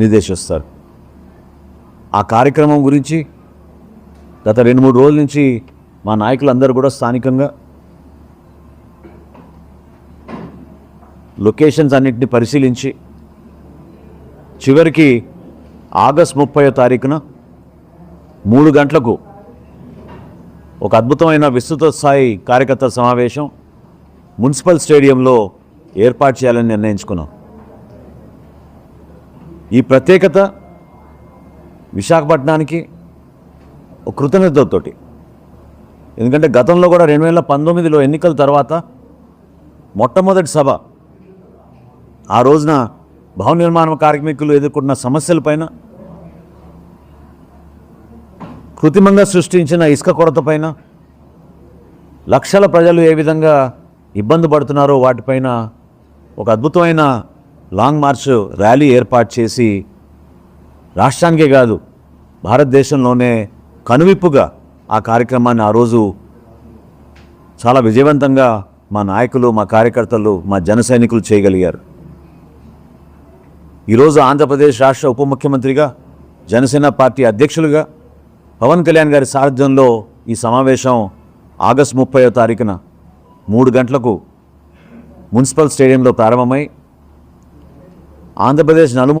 నిర్దేశిస్తారు. ఆ కార్యక్రమం గురించి గత రెండు మూడు రోజుల నుంచి మా నాయకులందరూ కూడా స్థానికంగా లొకేషన్స్ అన్నింటినీ పరిశీలించి చివరికి ఆగస్ట్ ముప్పయో తారీఖున మూడు గంటలకు ఒక అద్భుతమైన విస్తృత స్థాయి కార్యకర్తల సమావేశం మున్సిపల్ స్టేడియంలో ఏర్పాటు చేయాలని నిర్ణయించుకున్నాం. ఈ ప్రత్యేకత విశాఖపట్నానికి కృతజ్ఞతతోటి. ఎందుకంటే గతంలో కూడా రెండు వేల పంతొమ్మిదిలో ఎన్నికల తర్వాత మొట్టమొదటి సభ ఆ రోజున భవన నిర్మాణ కార్మికులు ఎదుర్కొన్న సమస్యలపైన కృత్రిమంగా సృష్టించిన ఇసుక కొరత పైన లక్షల ప్రజలు ఏ విధంగా ఇబ్బంది పడుతున్నారో వాటిపైన ఒక అద్భుతమైన లాంగ్ మార్చ్ ర్యాలీ ఏర్పాటు చేసి రాష్ట్రానికే కాదు భారతదేశంలోనే కనువిప్పుగా ఆ కార్యక్రమాన్ని ఆ రోజు చాలా విజయవంతంగా మా నాయకులు మా కార్యకర్తలు మా జన సైనికులు చేయగలిగారు. ఈరోజు ఆంధ్రప్రదేశ్ రాష్ట్ర ఉప ముఖ్యమంత్రిగా జనసేన పార్టీ అధ్యక్షులుగా పవన్ కళ్యాణ్ గారి సారథ్యంలో ఈ సమావేశం ఆగస్టు ముప్పయో తారీఖున మూడు గంటలకు మున్సిపల్ స్టేడియంలో ప్రారంభమై ఆంధ్రప్రదేశ్ నలుమూల